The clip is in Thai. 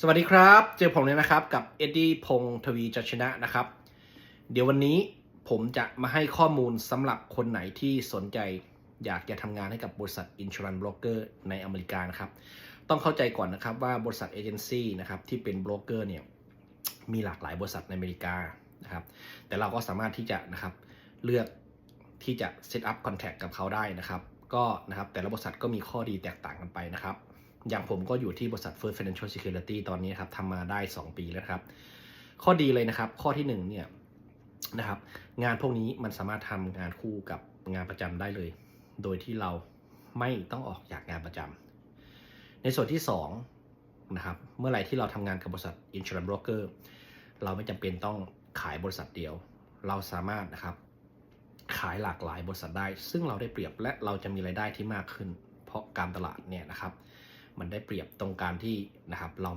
สวัสดีครับ เจอผมเลยนะครับกับเอ็ดดี้พงศ์ทวีจัชนะนะครับ เดี๋ยววันนี้ผมจะมาให้ข้อมูลสำหรับคนไหนที่สนใจอยากจะทำงานให้กับบริษัท Insurance Broker ในอเมริกานะครับ ต้องเข้าใจก่อนนะครับว่าบริษัทเอเจนซี่นะครับที่เป็นโบรกเกอร์เนี่ยมีหลากหลายบริษัทในอเมริกานะครับ แต่เราก็สามารถที่จะนะครับเลือกที่จะ set up contact กับเขาได้นะครับ ก็นะครับแต่ละบริษัทก็มีข้อดีแตกต่างกันไปนะครับ อย่างผมก็อยู่ที่บริษัท First Financial Security ตอนนี้ครับทำมาได้ 2 ปีแล้วครับ ข้อดีเลยนะครับ ข้อที่1เนี่ยนะครับงานพวกนี้มันสามารถทำงานคู่กับงานประจำได้เลย โดยที่เราไม่ต้องออกจากงานประจำในส่วนที่2นะครับเมื่อไหร่ที่เราทำงานกับบริษัท Insurance Broker เราไม่จำเป็นต้องขายบริษัทเดียว เราสามารถนะครับขายหลากหลายบริษัทได้ ซึ่งเราได้เปรียบและเราจะมีรายได้ที่มากขึ้น เพราะการตลาดเนี่ยนะครับ มันได้เปรียบตรงการที่นะครับเราไม่